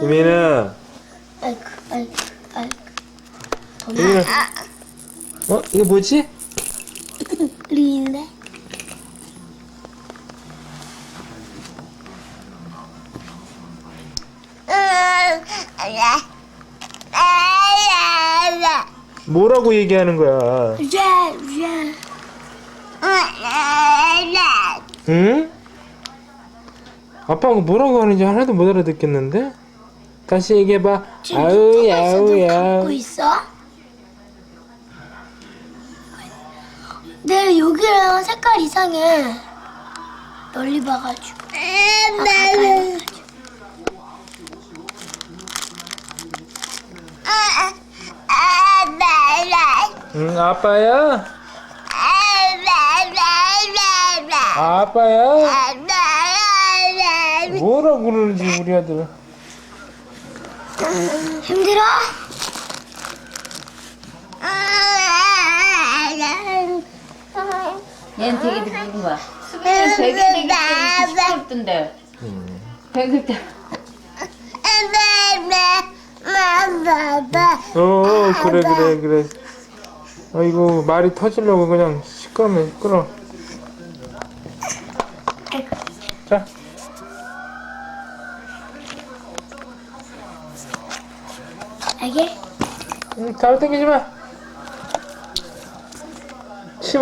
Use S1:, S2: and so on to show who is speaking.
S1: 유민아,
S2: 아이고, 아이고, 아이고.
S1: 유민아. 어? 이거 뭐지?
S2: 리인데?
S1: 뭐라고 얘기하는 거야?
S2: 야.
S1: 응? 아빠가 뭐라고 하는지 하나도 못 알아듣겠는데? 다시 얘기해봐.
S2: 지금
S1: 아우, 야우,
S2: 눈
S1: 야.
S2: 감고 있어? 네, 여기랑 색깔 이상해. 멀리 봐가지고. 아, 가까이 봐가지고.
S1: 응, 아빠야? 아빠야? 뭐라고 그러는지 우리 아들.
S2: 힘들어?
S3: 얘는 되게 늙은 거야. 수빈이는 되게 되게 되게 시끄럽던데. 백일 때.
S1: 어, 그래, 그래, 그래. 아이고, 말이 터지려고 그냥 시끄러면 시끄러. 자,
S2: 알게?
S1: 응, 잘 당기지 마. 침